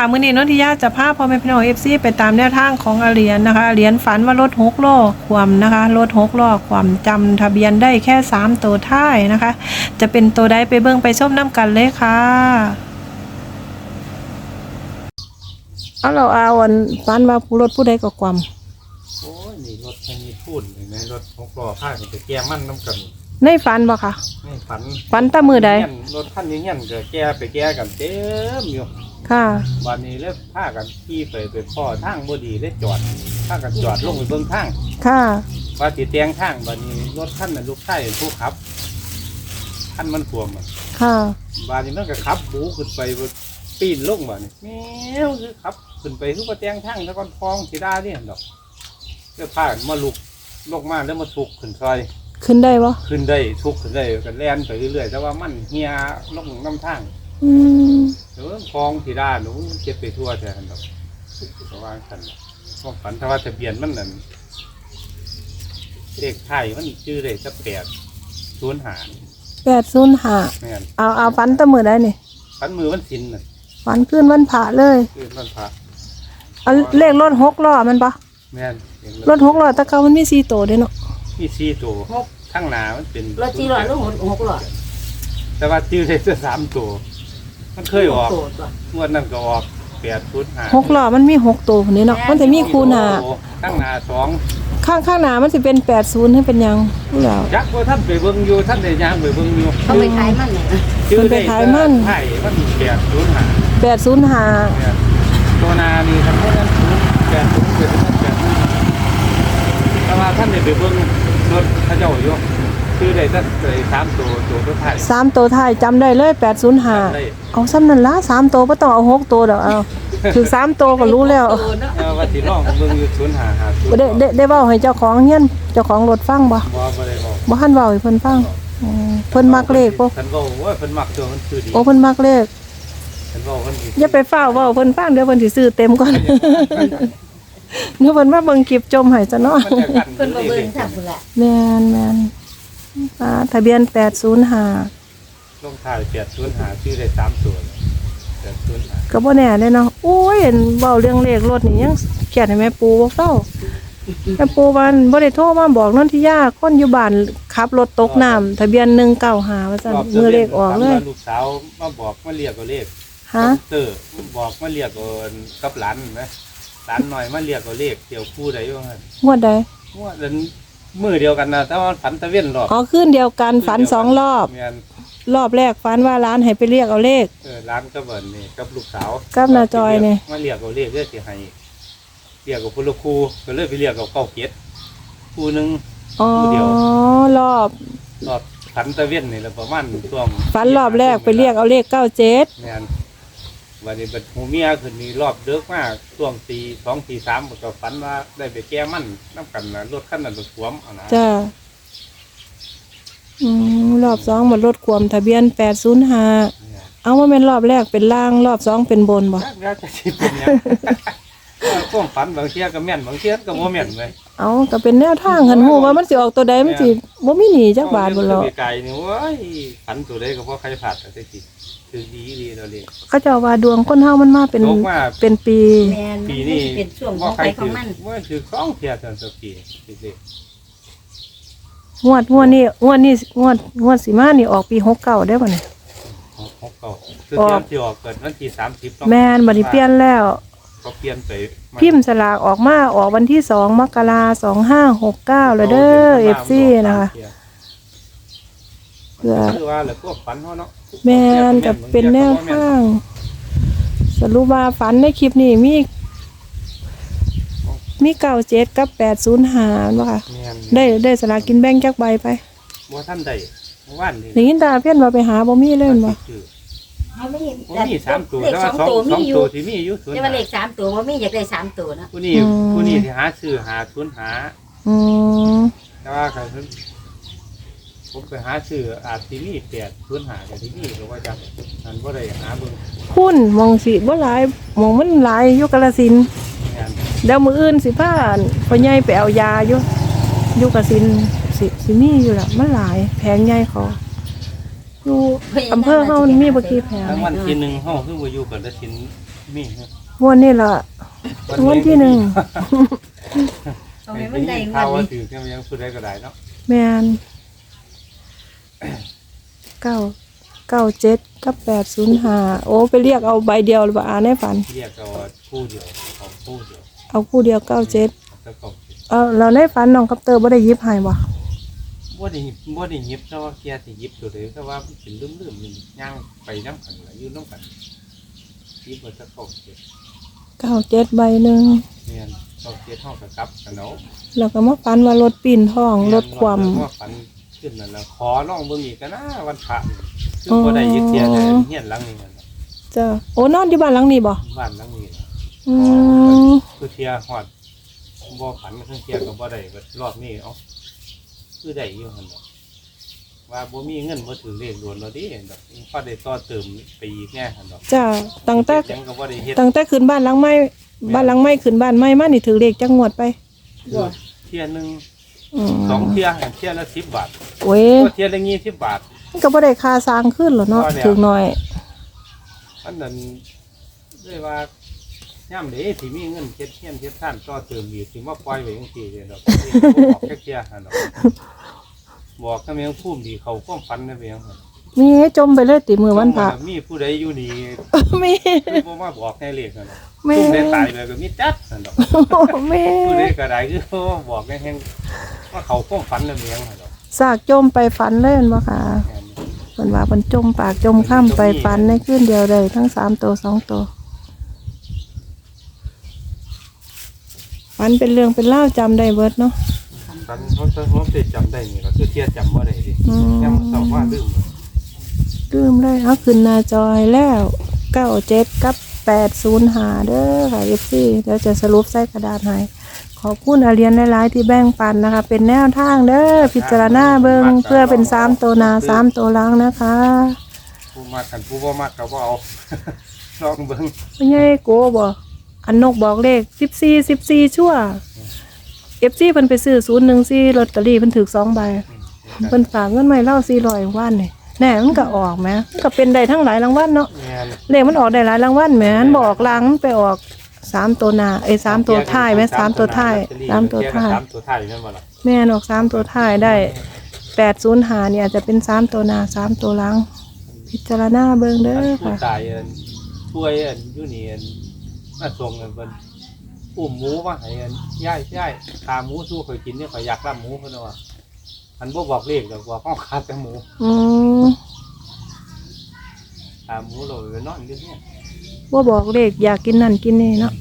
ค่ะมื้อนี้นนทิยาจะพาพ่อแม่พี่น้องเอฟซีไปตามแนวทางของอาเหรียนนะคะอาเหรียนฝันว่ารถหกล้อความนะคะรถหกล้อความจำทะเบียนได้แค่สามตัวท้ายนะคะ จะเป็นตัวใดไปเบิ่งไปชมน้ำกันเลยค่ะเอาเราเอาอันฝันว่าผู้รถผู้ใดก็ความโอ้ยนี่รถทางนี้พูดเห็นไหมรถหกล้อข้างมันจะแก้มันน้ำกันในฝันบ่ค่ะนี่ฝันฝันแตะมือใดเงี้ยรถคันนี้เงี้ยก็แก้ไปแก้กันเต็มอยู่ ค่ะ วันนี้เลยพากันขี่ไปไปพ่อทางบ่ดีเลยจอดพากันจอดลงไปเบิ่งทางค่ะ ว่าติแตงทางวันนี้รถคันนั้นลูกชายผู้ขับคันมันท่วมอะค่ะ วันนี้มันก็ขับบูขึ้นไปบนปีนลงวันนี้แมวคือขับขึ้นไปทุกประแตงทางแล้วก็พองสีดาเนี่ยดอกแล้วพากันมาลุกลงมาแล้วมาทุกขึ้นซอย ขึ้นได้บ่ขึ้นได้ทุกขึ้นได้กันแล่นไปเรื่อยๆแต่ว่ามันเฮียลงน้ำทาง อืม เดี๋ยวคลองที่ด้านหนูเจ็บไปทั่วแทนดอกเพราะว่าขันความฝันถ้าว่าทะเบียนมันนั่นเลขไทยมันชื่อเลยจะแปดศูนย์หารแปดศูนย์ห้าแม่นเอาเอาฝันแตะมือใดนี่ฝันมือมันสินน่ะฝันขึ้นวันพระเลย คือมันพระเอาเลขรถหกล้อมันปะแม่นเห็นรถหกล้อแตะเกามันมีสี่ตัวเด้เนาะมีสี่ตัวข้างหน้ามันเป็นรถสี่ร้อยลูกหกร้อยแต่ว่าชื่อเลยจะสามตัว มันเคยออกโตตัวงวดนั้นก็ออกแปดศูนย์หารหกล้อมันมีหกตัวคนนี้เนาะมันจะมีคูหนาข้างหน้าสองข้างข้างหน้ามันจะเป็นแปดศูนย์ให้เป็นหยังรู้แล้ว ยักษ์ว่าท่านไปเบิ่งอยู่ท่านได้ย่างไปเบิ่งอยู่เขาไปขายมันเนี่ยชื่อมันไปได้ขายมัน ไผ่มันแปดศูนย์หารแปดศูนย์ห้าเนี่ยตัวนานี่ทำให้นั้นศูนย์แปดศูนย์เป็นท่านแปดศูนย์แต่ว่าท่านได้ไปเบิ่งรถพระเจ้าอยู่ ชื่อได้ท่านใส่สามตัวตัวตัวไผ่สามตัวท้ายจำได้เลยแปดศูนย์ห้าจำได้เอาซ้ำนั่นละสามตัวไม่ต้องเอาหกตัวเดี๋ยวเอาถึงสามตัวก็รู้แล้วโตเนาะเออว่าสิน้องเบิ่งอยู่ศูนย์หาหาศูนย์ได้ได้ได้เว้าให้เจ้าของเฮียนเจ้าของรถฟังบ่บ่บ่ได้บอกบ่ทันเว้าให้เพิ่นฟังอืมเพิ่นมักเลขบ่เพิ่นบอกว่าเพิ่นมักตัวมันคือดีโอ้เพิ่นมักเลขเพิ่นบอกว่ามันอย่าไปเฝ้าเว้าเพิ่นฟังเดี๋ยวเพิ่นสิซื้อเต็มก่อน เดี๋ยวเพิ่นมาเบิ่งคลิปจมให้ซะเนาะมันจะกันเพิ่นบ่เบิ่งทำพุ่นละแม่นแม่น อ่าทะเบียนแปดศูนย์ห้าลงท้ายแปดศูนย์หาชื่อได้สามตัวแปดศูนย์หาก็บ่แน่เลยเนาะโอ้ยเห็นเว้าเรื่องเลขรถนี่ยังเขียนให้แม่ปูบ่เฝ้าแม่ปูมันบ่ได้โทรมาบอกนนทิยาคนอยู่บ้านขับรถตกน้ำทะเบียน195ว่าซั่นมือเลขออกเลยลูกสาวมาบอกมาเรียกเอาเลขฮะเตอร์บอกมาเรียกเอากับหลานไหมหลานหน่อยมาเรียกเอาเลขเกี่ยวคู่ใดว่างั้นงวดใดว่าเดิน มือเดียวกันนะแต่ว่าฝันตะเวียนหรอกอ๋อคืนเดียวกันฝันสองรอบ เมียนรอบแรกฝันว่าร้านให้ไปเรียกเอาเลข เออร้านก็เบิร์นนี่กับลูกสาวกับน้าจอยนี่ มาเรียกเอาเลขเรียกสิให้เรียกกับพลครูก็เลยไปเรียกกับเก้าเกียรติครูหนึง อ๋อเดียว รอบรอบฝันตะเวียนนี่แหละประมาณช่วงฝันรอบแรกไปเรียกเอาเลขเก้าเจ็ด เมียน วันนี้เป็นหูเมียขึ้นนี่รอบเดึกมากช่วงตีสองตีสามก็ฝันว่าได้ไปแก้มันน้ำกันนะรถขั้นนั้นรถสวมเอานะจ้าอืมรอบสองบนรถความทะเบียนแปดศูนย์ห้าเอาว่าเป็นรอบแรกเป็นล่างรอบสองเป็นบนบ่ยักยักจะสิเป็นหยัง ก้มฝันบางเทียก็แม่นบางเทียก็บ่แม่นเลยเอาก็เป็นแนวทางหันหูว่ามันสิออกตัวใดมันสิบ่มีหนีจักบาทบ่หรอกเาเรื่องไกลนี่โว้ยฝันตัวใดก็บ่ใครผ่านแต่สิ คือดีดีเราเลยเขาเจ้าว่าดวงคนเฮามันมาเป็นตกมา เป็นปี แม่นปีมันนี้สิเป็นช่วงขบ่องใครไปขอคืงอมันว่าคือของเทียเท่านั้นปีสิงวดงวดนี้งวดนี้งวดงวดสิมานี่ออกปี69ได้บ่เนี่ย ของของเก่าคือเทียมที่ออกเกิดวันที่30เนาะแม่นบัดนี้เปลี่ยนแล้วก็เปลี่ยนไปพิมพ์สลากออกมาออกวันที่สองมกราสองห้าหกเก้าเลยเด้อเอฟซีนะคะ เพื่อคือว่าแล้วก็ฝันเฮาเนาะแมนกับเป็นแนวทางสรุปว่าฝันในคลิปนี้มี มีเก้าเจ็ดกับแปดศูนย์หาบ่ค่ะ แม่นได้ได้สลากกินแบ่งจักใบไปบ่ทันได้เมื่อวานนี่ได้ยินตาเพี้ยนว่าไปหาบ่มีเลยบ่ชื่อเขาไม่เห็นบ่มีสามตัวเลขแต่สว่าองสองตัวสมีองอยู่ตัวที่มีอยู่ส่วนแต่ว่าเลขสามตัวบ่มีอยากได้สามตัวนะผู้นี้ผู้นี้ที่หาซื้อหาทุนหา อืมแต่ว่าครับ ผมไปหาซื้ออาจที่มีแปดทุนหาแต่ที่นี่ก็ว่าจะอันบ่ได้หาเบิ่งพุ่นมองสิบ่หลายมองมันหลายอยู่กาฬสินธุ์งานเดี๋ยวมื้ออื่นสิพาพ่อใหญ่ไปเอายาอยู่อยู่กาฬสินธุ์สิสิมีอยู่ล่ะมันหลายแผงใหญ่เขาอยู่อำเภอเฮามันมีบ่กี่แผงทั้งวันที่หนึ่งเฮาคือบ่อยู่กับละสินมีครับงวดนี้ล่ะงวดที่หนึ่ง เอาให้มันได้ยิเงิข่าวนว่านี่ถือกันยังสุดได้ก็ได้เนาะ แมน เก้าเก้าเจ็ดกับแปดศูนย์ห้าโอ้ไปเรียกเอาใบเดียวหรือเปล่าอ่านให้ฝัน เรียกเอาว่าคู่เดียวของคู่เดียวเอาคู่เดียวเก้าเจ็ดแล้วก็เอาเราในฝันน้องกับเตอร์บ่ได้ยิบให้บ่บ่ได้บ่ได้หยิบแต่ว่าแกสิหยิบตัวเดียวแต่ว่ามันเป็นลืมๆนี่ย่างไปน้ำกันล่ะอยู่น้ำกันหยิบมาสักเก้าเจ็ดเก้าเจ็ดใบหนึ่งเนียนเก้าเจ็ดห้องกับกลับกันเนาะแล้วก็มาฝันว่ารถปีนท้องรถความ ว่าฝัน ขึ้นนั่นแล้วขอลองเบิ่งอีกกันนะวันพระนี่คือบ่ได้ยึดเทียนเลยเฮียนหลังนี้นั่นน่ะจ้ะโอ้นอนอยู่บ้านหลังนี้บ่บ้านหลังนี้น่ะอืมคือเทียฮอดบ่ฝันเครื่องเทียก็บ่ได้บัดรอบนี้เอ้าคือได้อยู่หั่นดอกว่าบ่มีเงินบ่ถือเลขโดนแล้วดิดอกพอได้ต่อเติมไปอีกแน่หั่นดอกจ้ะตั้งแต่ยังก็บ่ได้เฮ็ดตั้งแต่ขึ้นบ้านหลังใหม่บ้านหลังใหม่ขึ้นบ้านใหม่มานี่ถือเลขจังงวดไป เทียหนึงอืม สองเทียเทียละ10บาทโอ้ยก็เทียละ20บาท มันก็บ่ได้ค่าสร้างขึ้นหรอกเนาะพอแล้วถึงหน่อยอันนั้นเลยว่าย่ำเด้สิมีเงินเฮ็ดเฮียนเฮ็ดท่านต่อเติมอีกสิมาปล่อยไว้จังซี่เด้อดอกบอกแค่เทียหั่นดอกบอกถ้าแม่งภูมิดีเขาความฝันนะแม่งหั่น มีให้จมไปเลยติมือวันพระมีผู้ใดอยู่นี่มีคือบ่มาบอกให้เลขนั่นดอกแม่ซุ่มได้ตายไปก็มีจัดนั่นดอกแม่ผู้ใดก็ได้คือบ่บอกให้แฮงว่าเขาความฝันน่ะแม่งหั่นดอกสากจมไปฝันเลยแม่นบ่ค่ะแม่นเพิ่นว่าเพิ่นจมปากจมข้ามไปฝันในคืนเดียวเลยทั้งสามตัวสองตัวฝันเป็นเรื่องเป็นเล่าวจำได้เบิดเนาะฝันเพราะถ้าผมสิจำได้นี่ก็คือเทียจำบ่ได้ดิอืมยังเศร้าว่าลืมเลยลืมเลยเอาขึ้นหน้าจอยแล้วเก้าเจ็ดกับแปดศูนย์หาเด้อค่ะเอฟซีเดี๋ยวจะสรุปใส่กระดาษให้ขอบคุณอาเรียนหลายๆที่แบ่งปันนะคะ เป็นแนวทางเด้อพิจารณาเบิงเพื่อเป็นสามตัวหนาสามตัวหล้างนะคะผู้มากกันผู้บ่มากก็บ่เอา ลองเบิ่งไม่ใช่โกบอกอันนกบอกเลขสิบสี่สิบสี่ชั่วเอฟซีเพิ่นไปซื้อศูนย์หนึ่งสี่ลอตเตอรี่เพิ่นถือสองใบเพิ่นฝากเงินไม่เล่าสี่ร้อยวันนี่ แน่มันก็ออกไหมมันก็เป็นได้ทั้งหลายรางวัลเนาะแม่นเลขมันออกได้หลายรางวัลแหมมันบอกหลังไปออกสามตัวหน้าไอ้ยสามตัวท้ายไหมสามตัวท้ายสามตัวท้าย สามตัวท้ายนั่นบ่ล่ะแม่นออกสามตัวท้ายได้แปดศูนย์หาเนี่ยอาจจะเป็นสามตัวหน้าสามตัวหลัง พิจารณาเบิ่งเด้อผู้ค่ะ ตายอันช่วยอันอยู่นี่อันมาส่งอันเพิ่นอุ้มหมูมาให้อันย่ายย่ายตาหมูสู้เคยกินเนี่ยข่อยอยากรับหมูเพิ่นว่า อันบ่บอกเลขดอกว่าข้อขาดแต่หมูอืมตาหมูเราไปนอนอยู่เนี่ยว่าบอกเลขอยากกินนั่นกินนี่เนาะ